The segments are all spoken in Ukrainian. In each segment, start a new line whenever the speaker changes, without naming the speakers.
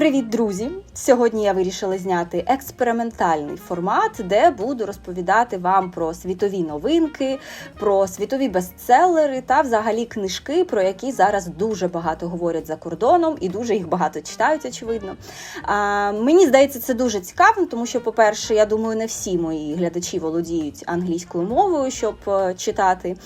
Привіт, друзі! Сьогодні я вирішила зняти експериментальний формат, де буду розповідати вам про світові новинки, про світові бестселери та взагалі книжки, про які зараз дуже багато говорять за кордоном і дуже їх багато читають, очевидно. А, мені здається, це дуже цікавим, тому що, по-перше, я думаю, не всі мої глядачі володіють англійською мовою, щоб е, читати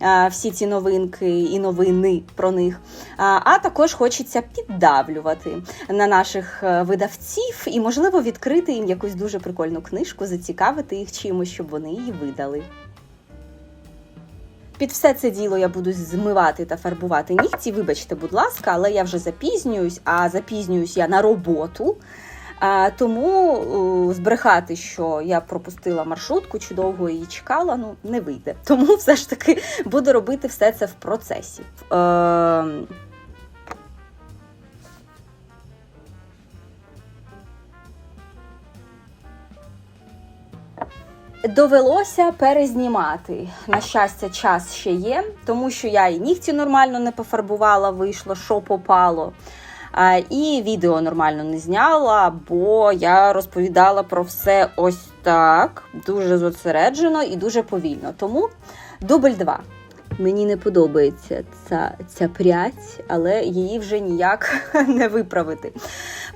а, всі ці новинки і новини про них. А, а також хочеться піддавлювати на наших е, видавців і, можливо, відкрити їм якусь дуже прикольну книжку, зацікавити їх чимось, щоб вони її видали. Під все це діло я буду змивати та фарбувати нігті. Вибачте, будь ласка, але я вже запізнююсь, а запізнююсь я на роботу. А, тому збрехати, що я пропустила маршрутку чи довго її чекала, ну не вийде. Тому все ж таки буду робити все це в процесі. Е, Довелося перезнімати. На щастя, час ще є, тому що я і нігті нормально не пофарбувала, вийшло, що попало. І відео нормально не зняла, бо я розповідала про все ось так, дуже зосереджено і дуже повільно. Тому дубль два. Мені не подобається ця, ця прядь, але її вже ніяк не виправити.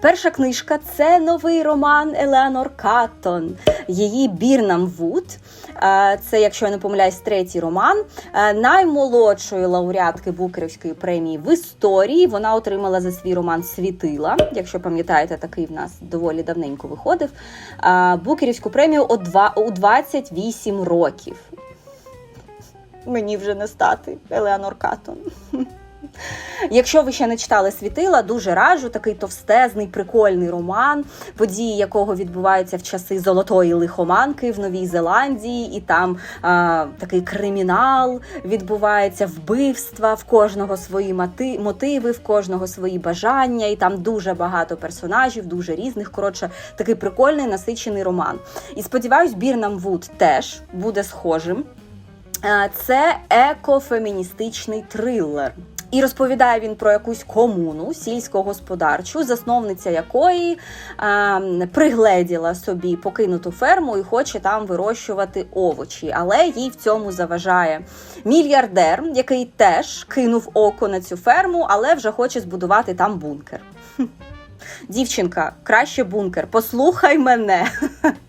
Перша книжка це новий роман Елеонор Каттон, її Бірнам Вуд. Це, якщо я не помиляюсь, третій роман наймолодшої лауреатки Букерівської премії в історії. Вона отримала за свій роман Світила. Якщо пам'ятаєте, такий в нас доволі давненько виходив. Букерівську премію у 28 років. Мені вже не стати Елеонор Каттон. Якщо ви ще не читали світила, дуже раджу такий товстезний, прикольний роман, події якого відбуваються в часи золотої лихоманки в Новій Зеландії, і там а, такий кримінал відбувається, вбивства, в кожного свої мотиви, в кожного свої бажання, і там дуже багато персонажів, дуже різних. Коротше, такий прикольний насичений роман. І сподіваюсь, Бірнам Вуд теж буде схожим. Це екофеміністичний трилер. І розповідає він про якусь комуну сільськогосподарчу, засновниця якої е, пригледіла собі покинуту ферму і хоче там вирощувати овочі. Але їй в цьому заважає мільярдер, який теж кинув око на цю ферму, але вже хоче збудувати там бункер. Дівчинка, краще бункер. Послухай мене.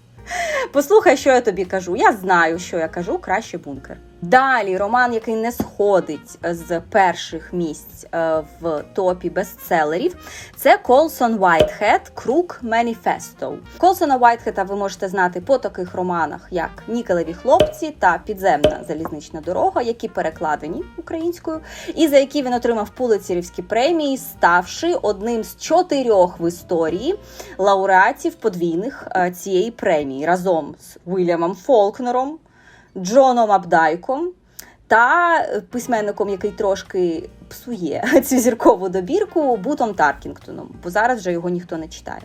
Послухай, що я тобі кажу. Я знаю, що я кажу, краще бункер. Далі роман, який не сходить з перших місць е, в топі бестселерів, це Колсон Вайтхед Крук Маніфесто. Колсона Вайтхеда ви можете знати по таких романах, як Нікелеві хлопці та Підземна залізнична дорога, які перекладені українською, і за які він отримав пулицерівські премії, ставши одним з чотирьох в історії лауреатів подвійних е, цієї премії разом з Вільямом Фолкнером. Джоном Абдайком та письменником, який трошки псує цю зіркову добірку, Бутом Таркінгтоном, бо зараз вже його ніхто не читає.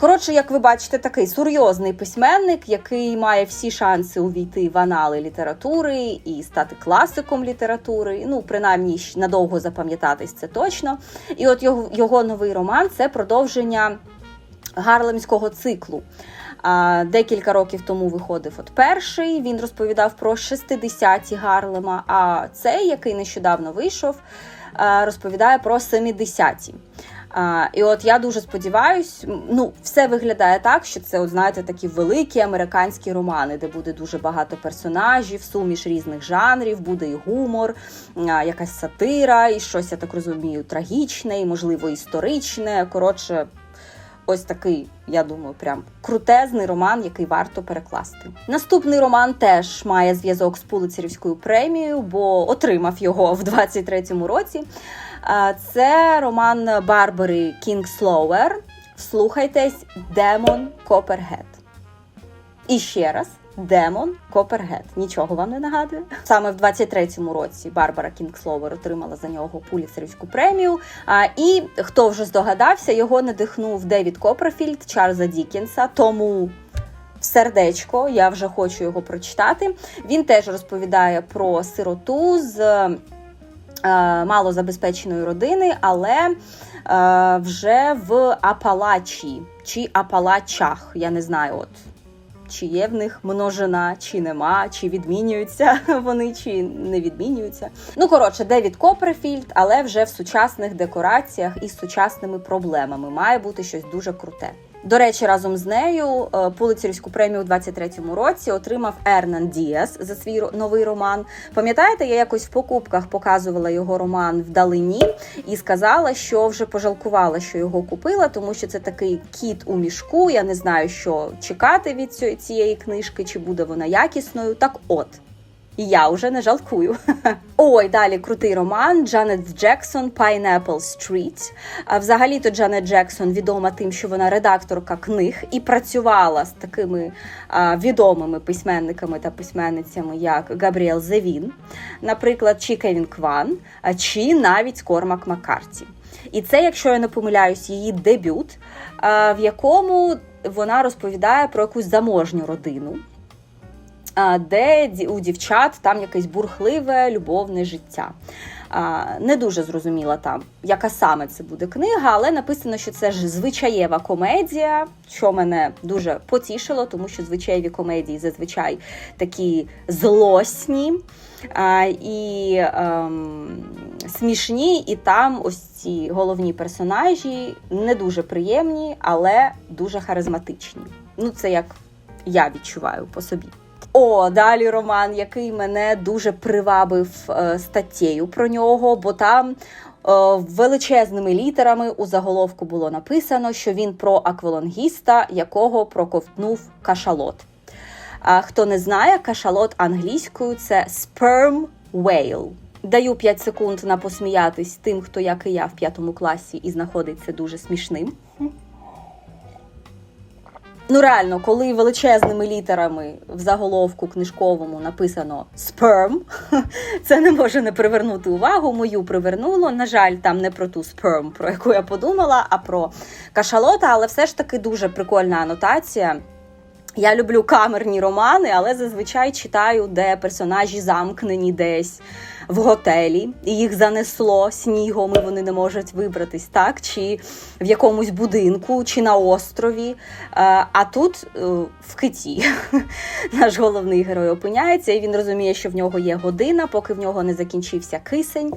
Коротше, як ви бачите, такий серйозний письменник, який має всі шанси увійти в анали літератури і стати класиком літератури. Ну, принаймні, надовго запам'ятатись це точно. І от його, його новий роман це продовження гарлемського циклу. Декілька років тому виходив от перший. Він розповідав про 60-ті Гарлема. А цей, який нещодавно вийшов, розповідає про 70-ті. І от я дуже сподіваюсь, ну все виглядає так, що це, от знаєте, такі великі американські романи, де буде дуже багато персонажів, суміш різних жанрів, буде і гумор, якась сатира, і щось я так розумію, трагічне, і можливо історичне. Коротше. Ось такий, я думаю, прям крутезний роман, який варто перекласти. Наступний роман теж має зв'язок з Пулицерівською премією, бо отримав його в 23-му році. Це роман Барбари Кінгслоуер. Вслухайтесь, Демон Коперхед. І ще раз. Демон Копергет. Нічого вам не нагадує. Саме в 23-му році Барбара Кінгсловер отримала за нього пуліцерівську премію. А, І хто вже здогадався, його надихнув Девід Копперфільд Чарльза Дікінса. Тому. Сердечко, я вже хочу його прочитати. Він теж розповідає про сироту з е, малозабезпеченої родини, але е, вже в Апалачі чи Апалачах. Я не знаю, от чи є в них множина, чи нема, чи відмінюються вони, чи не відмінюються. Ну, коротше, Девід Копперфільд, але вже в сучасних декораціях і з сучасними проблемами. Має бути щось дуже круте. До речі, разом з нею е, Пулицерівську премію у 23-му році отримав Ернан Діас за свій новий роман. Пам'ятаєте, я якось в покупках показувала його роман вдалині і сказала, що вже пожалкувала, що його купила, тому що це такий кіт у мішку. Я не знаю, що чекати від цієї книжки, чи буде вона якісною. Так от. І я вже не жалкую. Ой, далі крутий роман Джанет Джексон Pineapple Street. А взагалі-то Джанет Джексон відома тим, що вона редакторка книг і працювала з такими а, відомими письменниками та письменницями, як Габріел Зевін, наприклад, чи Кевін Кван, чи навіть Кормак Маккарті. І це, якщо я не помиляюсь, її дебют, а, в якому вона розповідає про якусь заможню родину де у дівчат там якесь бурхливе любовне життя. Не дуже зрозуміла там, яка саме це буде книга, але написано, що це ж звичаєва комедія, що мене дуже потішило, тому що звичаєві комедії зазвичай такі злосні і ем, смішні, і там ось ці головні персонажі не дуже приємні, але дуже харизматичні. Ну, це як я відчуваю по собі. О, далі роман, який мене дуже привабив е, статтєю про нього, бо там е, величезними літерами у заголовку було написано, що він про аквалонгіста, якого проковтнув кашалот. А хто не знає, кашалот англійською це sperm whale. Даю 5 секунд на посміятись тим, хто, як і я, в п'ятому класі і знаходить це дуже смішним. Ну, реально, коли величезними літерами в заголовку книжковому написано sperm, це не може не привернути увагу. Мою привернуло. На жаль, там не про ту sperm, про яку я подумала, а про кашалота, але все ж таки дуже прикольна анотація. Я люблю камерні романи, але зазвичай читаю, де персонажі замкнені десь в готелі, і їх занесло снігом, і вони не можуть вибратись, так? Чи в якомусь будинку, чи на острові. Е, А тут е, в киті наш головний герой опиняється, і він розуміє, що в нього є година, поки в нього не закінчився кисень,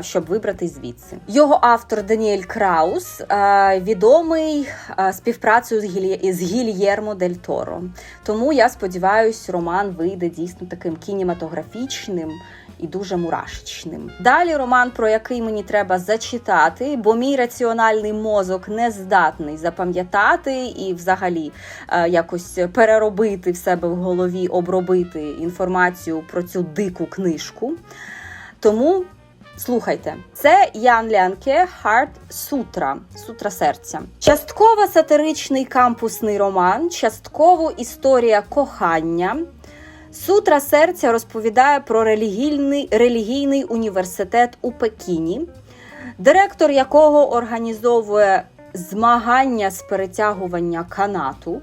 щоб вибратись звідси. Його автор Даніель Краус е, відомий співпрацею з Гільєрмо Дель Торо. Тому я сподіваюся, роман вийде дійсно таким кінематографічним. І дуже мурашечним. Далі роман, про який мені треба зачитати, бо мій раціональний мозок не здатний запам'ятати і, взагалі, е, якось переробити в себе в голові, обробити інформацію про цю дику книжку. Тому слухайте, це Ян Лянке Харт Сутра, Сутра серця. Частково сатиричний кампусний роман, частково історія кохання. Сутра серця розповідає про релігійний, релігійний університет у Пекіні, директор якого організовує змагання з перетягування канату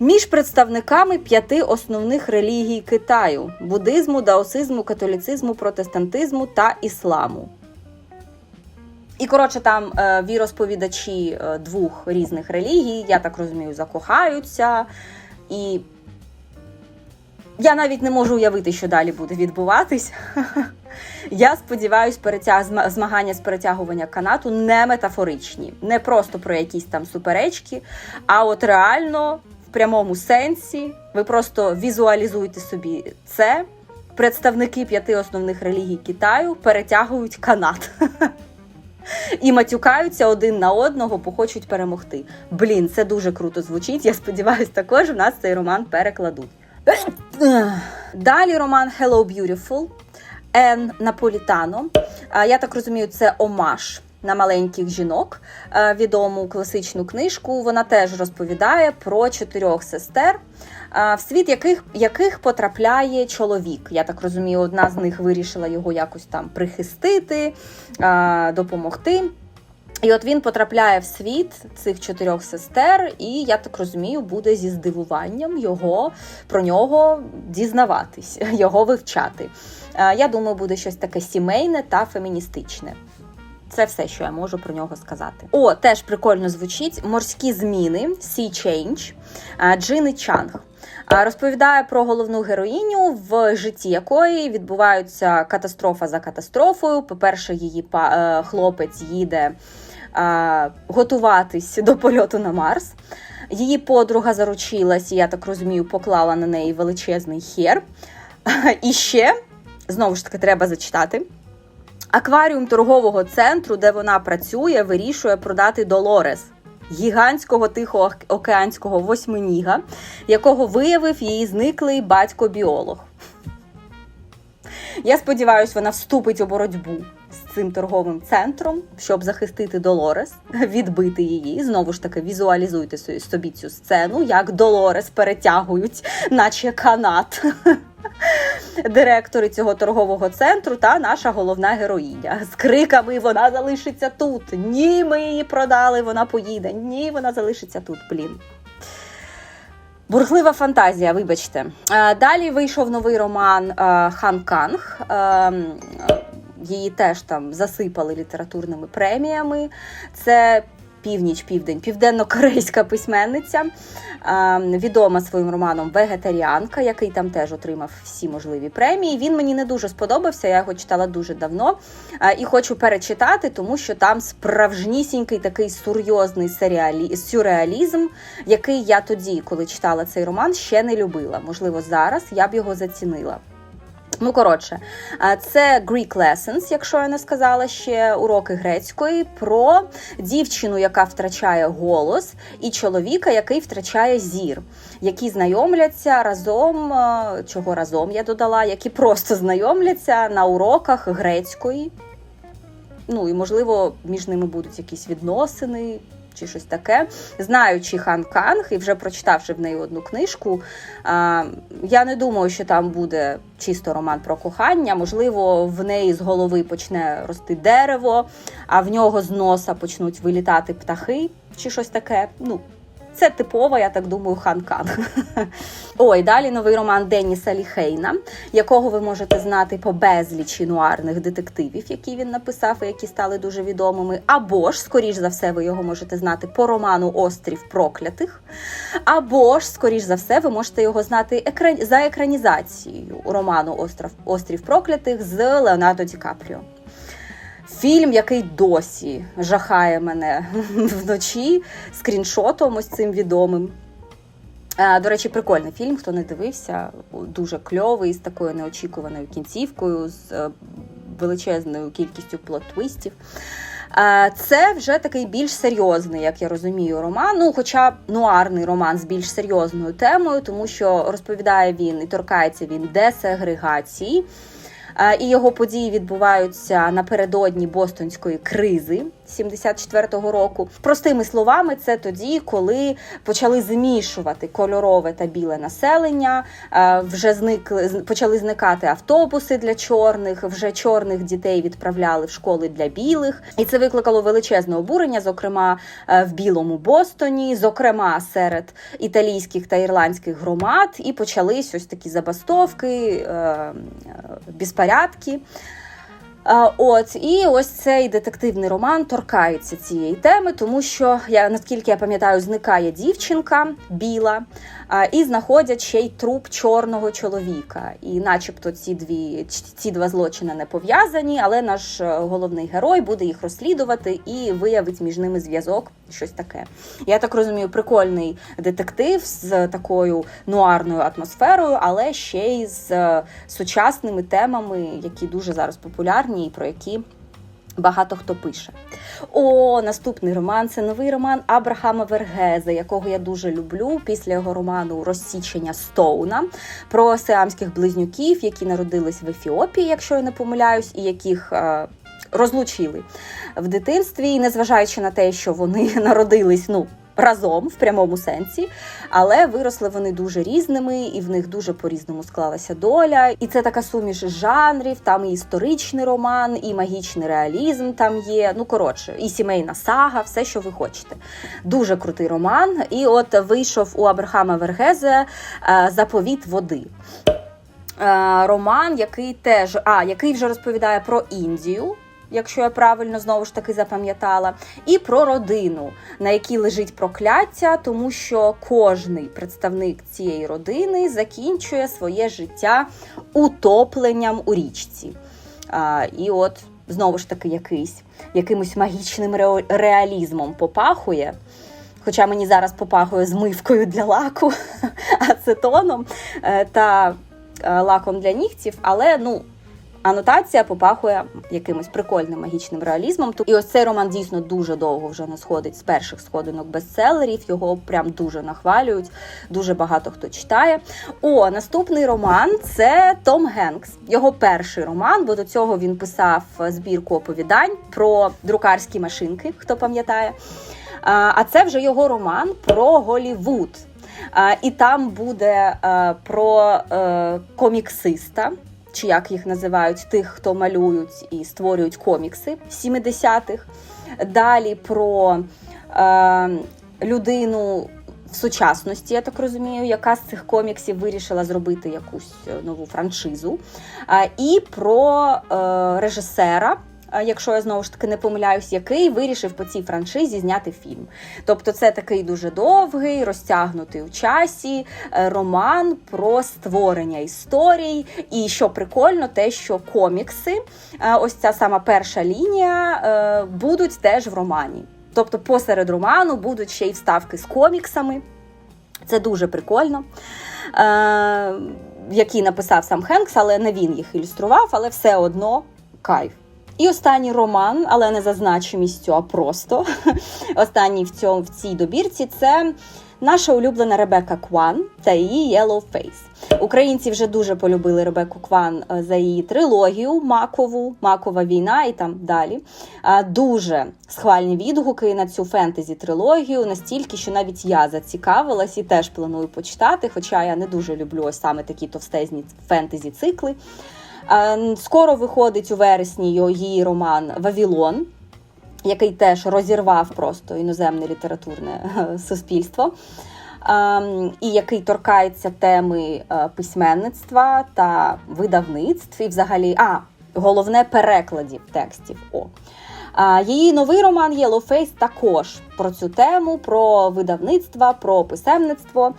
між представниками п'яти основних релігій Китаю: буддизму, даосизму, католіцизму, протестантизму та ісламу. І коротше, там е, віросповідачі е, двох різних релігій, я так розумію, закохаються. І я навіть не можу уявити, що далі буде відбуватись. Я сподіваюся, перетяг... зма- змагання з перетягування канату не метафоричні, не просто про якісь там суперечки, а от реально в прямому сенсі ви просто візуалізуйте собі це. Представники п'яти основних релігій Китаю перетягують канат. І матюкаються один на одного, бо хочуть перемогти. Блін, це дуже круто звучить. Я сподіваюся, також в нас цей роман перекладуть. Далі роман Hello Beautiful Ен Наполітано. Я так розумію, це омаж на маленьких жінок. Відому класичну книжку. Вона теж розповідає про чотирьох сестер, в світ яких, яких потрапляє чоловік. Я так розумію, одна з них вирішила його якось там прихистити, допомогти. І от він потрапляє в світ цих чотирьох сестер, і я так розумію, буде зі здивуванням його про нього дізнаватись, його вивчати. Е, Я думаю, буде щось таке сімейне та феміністичне. Це все, що я можу про нього сказати. О, теж прикольно звучить морські зміни Sea Change Джини Чанг. А, Розповідає про головну героїню, в житті якої відбувається катастрофа за катастрофою. По-перше, її е, хлопець їде готуватись до польоту на Марс. Її подруга заручилась, я так розумію, поклала на неї величезний хер. І ще, знову ж таки, треба зачитати. Акваріум торгового центру, де вона працює, вирішує продати Долорес, гігантського тихого океанського восьминіга, якого виявив її зниклий батько-біолог. Я сподіваюся, вона вступить у боротьбу цим торговим центром, щоб захистити Долорес, відбити її. Знову ж таки, візуалізуйте собі- цю сцену, як Долорес перетягують, наче канат. Директори цього торгового центру та наша головна героїня з криками Вона залишиться тут. Ні, ми її продали, вона поїде. Ні, вона залишиться тут. Блін. Бурхлива фантазія, вибачте. Е, Далі вийшов новий роман е, Хан Канг. Її теж там засипали літературними преміями. Це північ, південь, південно-корейська письменниця, відома своїм романом Вегетаріанка, який там теж отримав всі можливі премії. Він мені не дуже сподобався, я його читала дуже давно і хочу перечитати, тому що там справжнісінький такий серйозний серіалі... сюрреалізм, який я тоді, коли читала цей роман, ще не любила. Можливо, зараз я б його зацінила. Ну, коротше, це Greek Lessons, якщо я не сказала ще уроки грецької, про дівчину, яка втрачає голос, і чоловіка, який втрачає зір, які знайомляться разом, чого разом я додала, які просто знайомляться на уроках грецької. Ну і можливо, між ними будуть якісь відносини. Чи щось таке, знаючи Хан Канг і вже прочитавши в неї одну книжку, я не думаю, що там буде чисто роман про кохання. Можливо, в неї з голови почне рости дерево, а в нього з носа почнуть вилітати птахи чи щось таке. Ну, це типова, я так думаю, Хан Канг. Ой, далі новий роман Деніса Ліхейна, якого ви можете знати по безлічі нуарних детективів, які він написав і які стали дуже відомими. Або ж, скоріш за все, ви його можете знати по роману Острів проклятих. Або ж, скоріш за все, ви можете його знати за екранізацією роману Острів проклятих з Леонардо Ді Капріо. Фільм, який досі жахає мене вночі скріншотом ось цим відомим. До речі, прикольний фільм, хто не дивився, дуже кльовий, з такою неочікуваною кінцівкою, з е, величезною кількістю плот-твістів. Це вже такий більш серйозний, як я розумію, роман. Ну, хоча нуарний роман з більш серйозною темою, тому що розповідає він і торкається він десегрегації. Е, І його події відбуваються напередодні Бостонської кризи 74-го року. Простими словами, це тоді, коли почали змішувати кольорове та біле населення. е, Вже зникли почали зникати автобуси для чорних. Вже чорних дітей відправляли в школи для білих, і це викликало величезне обурення, зокрема е, в білому Бостоні, зокрема серед італійських та ірландських громад. І почались ось такі забастовки, е, безпорядки. От і ось цей детективний роман торкається цієї теми, тому що я наскільки я пам'ятаю, зникає дівчинка біла, і знаходять ще й труп чорного чоловіка. І, начебто, ці дві ці два злочини не пов'язані, але наш е, головний герой буде їх розслідувати і виявить між ними зв'язок. Щось таке. Я так розумію, прикольний детектив з такою нуарною атмосферою, але ще й з е, сучасними темами, які дуже зараз популярні і про які багато хто пише. О, наступний роман це новий роман Абрахама Вергезе, якого я дуже люблю після його роману Розсічення Стоуна про сеамських близнюків, які народились в Ефіопії, якщо я не помиляюсь, і яких. е, Розлучили в дитинстві, і незважаючи на те, що вони народились ну разом в прямому сенсі, але виросли вони дуже різними, і в них дуже по-різному склалася доля. І це така суміш жанрів, там і історичний роман, і магічний реалізм там є. Ну коротше, і сімейна сага, все, що ви хочете. Дуже крутий роман. І от вийшов у Абрахама Вергезе е, заповіт води. Е, Роман, який теж а, який вже розповідає про Індію. Якщо я правильно знову ж таки запам'ятала, і про родину, на якій лежить прокляття, тому що кожний представник цієї родини закінчує своє життя утопленням у річці. А, І от знову ж таки якийсь якимось магічним реалізмом попахує. Хоча мені зараз попахує змивкою для лаку, ацетоном е, та е, лаком для нігтів, але ну. Анотація попахує якимось прикольним магічним реалізмом. І ось цей роман дійсно дуже довго вже не сходить з перших сходинок бестселерів. Його прям дуже нахвалюють, дуже багато хто читає. О, наступний роман це Том Генкс. Його перший роман, бо до цього він писав збірку оповідань про друкарські машинки, хто пам'ятає. А це вже його роман про Голівуд. І там буде про е, коміксиста, чи як їх називають, тих, хто малюють і створюють комікси 70-х. Далі про е, людину в сучасності, я так розумію, яка з цих коміксів вирішила зробити якусь е, нову франшизу. Е, І про е, режисера. Якщо я знову ж таки не помиляюсь, який вирішив по цій франшизі зняти фільм. Тобто, це такий дуже довгий, розтягнутий у часі е, роман про створення історій. І що прикольно, те, що комікси, е, ось ця сама перша лінія, е, будуть теж в романі. Тобто, посеред роману будуть ще й вставки з коміксами. Це дуже прикольно. Який написав сам Хенкс, але не він їх ілюстрував, але все одно кайф. І останній роман, але не за значимістю, а просто останній в цьому в цій добірці це наша улюблена Ребека Кван та її Yellow Face. Українці вже дуже полюбили Ребеку Кван е, за її трилогію Макову, Макова війна і там далі. Дуже схвальні відгуки на цю фентезі трилогію, настільки, що навіть я зацікавилась і теж планую почитати, хоча я не дуже люблю ось саме такі товстезні фентезі цикли. Е, Скоро виходить у вересні її роман Вавілон, який теж розірвав просто іноземне літературне е, суспільство. Ем, І який торкається теми е, письменництва та видавництв, і взагалі, а головне перекладів текстів. О. Її новий роман Yellowface також про цю тему, про видавництва, про писемництво.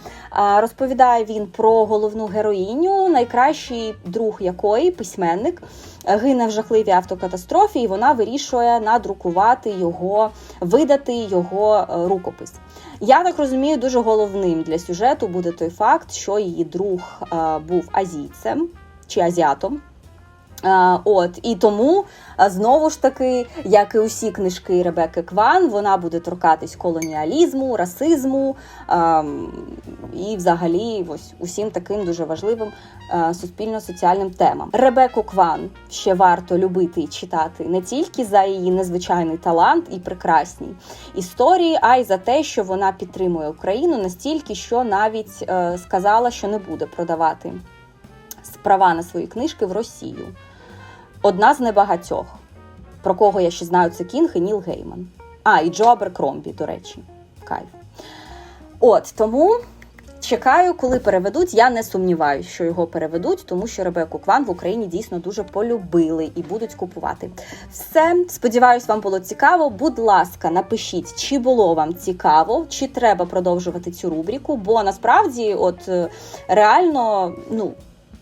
Розповідає він про головну героїню, найкращий друг якої письменник гине в жахливій автокатастрофі, і вона вирішує надрукувати його, видати його е, рукопис. Я так розумію, дуже головним для сюжету буде той факт, що її друг е, був азійцем чи азіатом. От і тому знову ж таки, як і усі книжки Ребекки Кван, вона буде торкатись колоніалізму, расизму і, взагалі, ось усім таким дуже важливим суспільно-соціальним темам. Ребеку Кван ще варто любити і читати не тільки за її незвичайний талант і прекрасні історії, а й за те, що вона підтримує Україну настільки, що навіть е, сказала, що не буде продавати права на свої книжки в Росію. Одна з небагатьох, про кого я ще знаю, це Кінг і Ніл Гейман. А, і Джо Аберкромбі, до речі, кайф. От тому чекаю, коли переведуть. Я не сумніваюся, що його переведуть, тому що Ребеку Кван в Україні дійсно дуже полюбили і будуть купувати. Все, сподіваюсь, вам було цікаво. Будь ласка, напишіть, чи було вам цікаво, чи треба продовжувати цю рубрику, бо насправді, от е, реально, ну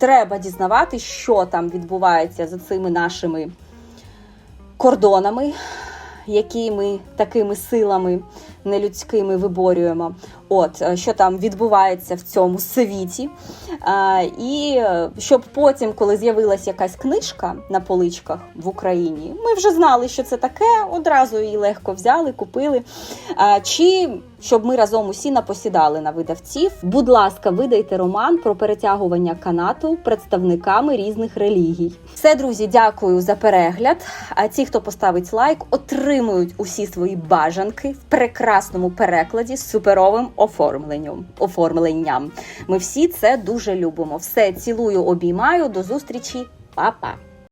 треба дізнавати, що там відбувається за цими нашими кордонами, які ми такими силами нелюдськими виборюємо. От е, що там відбувається в цьому світі. А, і е, щоб потім, коли з'явилася якась книжка на поличках в Україні, ми вже знали, що це таке, одразу її легко взяли, купили. Чи щоб ми разом усі напосідали на видавців. Будь ласка, видайте роман про перетягування канату представниками різних релігій. Все, друзі, дякую за перегляд. А ті, хто поставить лайк, отримують усі свої бажанки в прекрасному перекладі з суперовим оформленням. оформленням. Ми всі це дуже любимо. Все цілую, обіймаю. До зустрічі, Па-па!